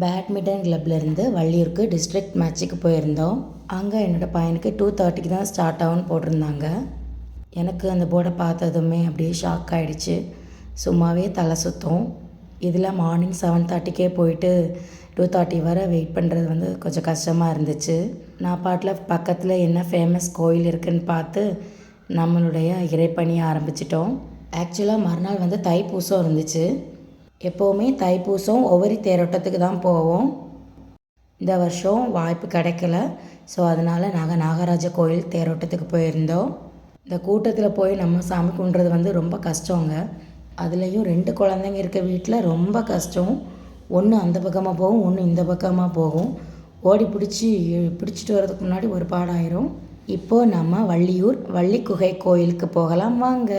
Badminton கிளப்லேருந்து வள்ளியூருக்கு district மேட்ச்சுக்கு போயிருந்தோம். அங்கே என்னோடய பையனுக்கு டூ தேர்ட்டிக்கு தான் ஸ்டார்ட் ஆகும்னு போட்டிருந்தாங்க. எனக்கு அந்த போர்டை பார்த்ததுமே அப்படியே ஷாக் ஆகிடுச்சு சும்மாவே தலை சுத்தம். இதில் மார்னிங் செவன் தேர்ட்டிக்கே போயிட்டு டூ தேர்ட்டி வரை வெயிட் பண்ணுறது வந்து கொஞ்சம் கஷ்டமாக இருந்துச்சு. நான் பாட்டில் பக்கத்தில் என்ன ஃபேமஸ் கோயில் இருக்குன்னு பார்த்து நம்மளுடைய இறைப்பணியை ஆரம்பிச்சிட்டோம். ஆக்சுவலாக மறுநாள் வந்து தைப்பூசம் இருந்துச்சு. எப்போவுமே தைப்பூசம் ஒவ்வொரு தேரோட்டத்துக்கு தான் போவோம். இந்த வருஷம் வாய்ப்பு கிடைக்கல. ஸோ அதனால் நாங்கள் நாகராஜ கோயில் தேரோட்டத்துக்கு போயிருந்தோம். இந்த கூட்டத்தில் போய் நம்ம சாமி கும்பிட்றது வந்து ரொம்ப கஷ்டங்க. அதுலேயும் ரெண்டு குழந்தைங்க இருக்க வீட்டில் ரொம்ப கஷ்டம். ஒன்று அந்த பக்கமாக போகும் ஒன்று இந்த பக்கமாக போகும். ஓடி பிடிச்சி பிடிச்சிட்டு வர்றதுக்கு முன்னாடி ஒரு பாடாயிரும். இப்போது நம்ம வள்ளியூர் வள்ளி குகை கோயிலுக்கு போகலாம் வாங்க.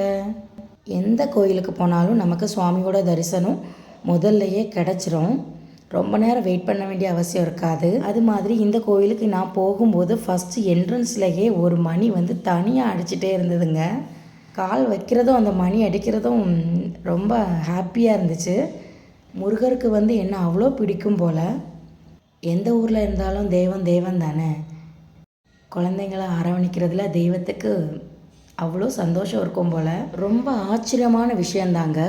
எந்த கோயிலுக்கு போனாலும் நமக்கு சுவாமியோட தரிசனம் முதல்லையே கிடச்சிரும். ரொம்ப நேரம் வெயிட் பண்ண வேண்டிய அவசியம் இருக்காது. அது மாதிரி இந்த கோயிலுக்கு நான் போகும்போது ஃபஸ்ட்டு என்ட்ரன்ஸ்லேயே ஒரு மணி வந்து தனியாக அடிச்சிட்டே இருந்ததுங்க. கால் வைக்கிறதும் அந்த மணி அடிக்கிறதும் ரொம்ப ஹாப்பியாக இருந்துச்சு. முருகருக்கு வந்து என்ன அவ்வளோ பிடிக்கும் போல். எந்த ஊரில் இருந்தாலும் தெய்வம் தெய்வம் தானே. குழந்தைங்கள அரவணைக்கிறதுல தெய்வத்துக்கு அவ்வளோ சந்தோஷம் இருக்கும் போல். ரொம்ப ஆச்சரியமான விஷயந்தாங்க.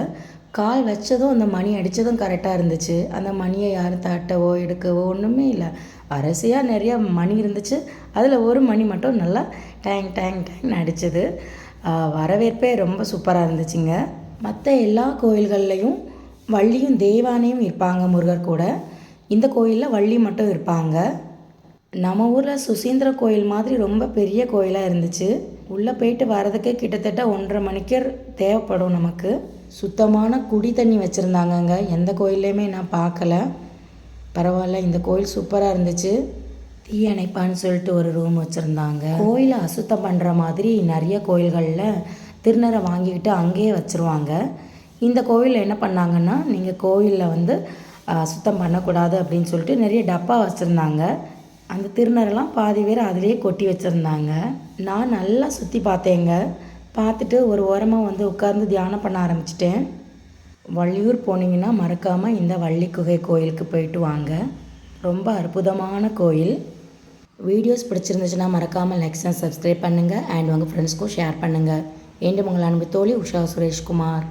கால் வச்சதும் அந்த மணி அடித்ததும் கரெக்டாக இருந்துச்சு. அந்த மணியை யாரும் தட்டவோ எடுக்கவோ ஒன்றுமே இல்லை. அரசியாக நிறையா மணி இருந்துச்சு. அதில் ஒரு மணி மட்டும் நல்லா டேங் டேங் டேங்னு அடிச்சது. வரவேற்பே ரொம்ப சூப்பராக இருந்துச்சுங்க. மற்ற எல்லா கோயில்கள்லையும் வள்ளியும் தெய்வானையும் இருப்பாங்க முருகர் கூட. இந்த கோயிலில் வள்ளி மட்டும் இருப்பாங்க. நம்ம ஊரில் சுசீந்திர கோயில் மாதிரி ரொம்ப பெரிய கோயிலாக இருந்துச்சு. உள்ளே போயிட்டு வரதுக்கே கிட்டத்தட்ட ஒன்றரை மணிக்கு தேவைப்படும் நமக்கு. சுத்தமான குடி தண்ணி வச்சுருந்தாங்கங்க. எந்த கோயில்லையுமே நான் பார்க்கல. பரவாயில்ல இந்த கோயில் சூப்பராக இருந்துச்சு. தீயணைப்பான்னு சொல்லிட்டு ஒரு ரூம் வச்சுருந்தாங்க. கோயிலை அசுத்தம் பண்ணுற மாதிரி நிறைய கோயில்களில் திருநரை வாங்கிக்கிட்டு அங்கேயே வச்சுருவாங்க. இந்த கோயிலில் என்ன பண்ணாங்கன்னா நீங்கள் கோயிலில் வந்து சுத்தம் பண்ணக்கூடாது அப்படின்னு சொல்லிட்டு நிறைய டப்பா வச்சுருந்தாங்க. அந்த திருநரெல்லாம் பாதி பேர் அதிலேயே கொட்டி வச்சுருந்தாங்க. நான் நல்லா சுற்றி பார்த்தேங்க. பார்த்துட்டு ஒரு ஓரமாக வந்து உட்கார்ந்து தியானம் பண்ண ஆரம்பிச்சிட்டேன். வள்ளியூர் போனீங்கன்னா மறக்காமல் இந்த வள்ளி குகை கோயிலுக்கு போயிட்டு வாங்க. ரொம்ப அற்புதமான கோயில். வீடியோஸ் பிடிச்சிருந்துச்சுன்னா மறக்காமல் லைக்ஸ் அண்ட் சப்ஸ்கிரைப் பண்ணுங்கள் அண்ட் உங்கள் ஃப்ரெண்ட்ஸ்க்கும் ஷேர் பண்ணுங்கள் என்று உங்கள் அன்பு தோழி உஷா சுரேஷ்குமார்.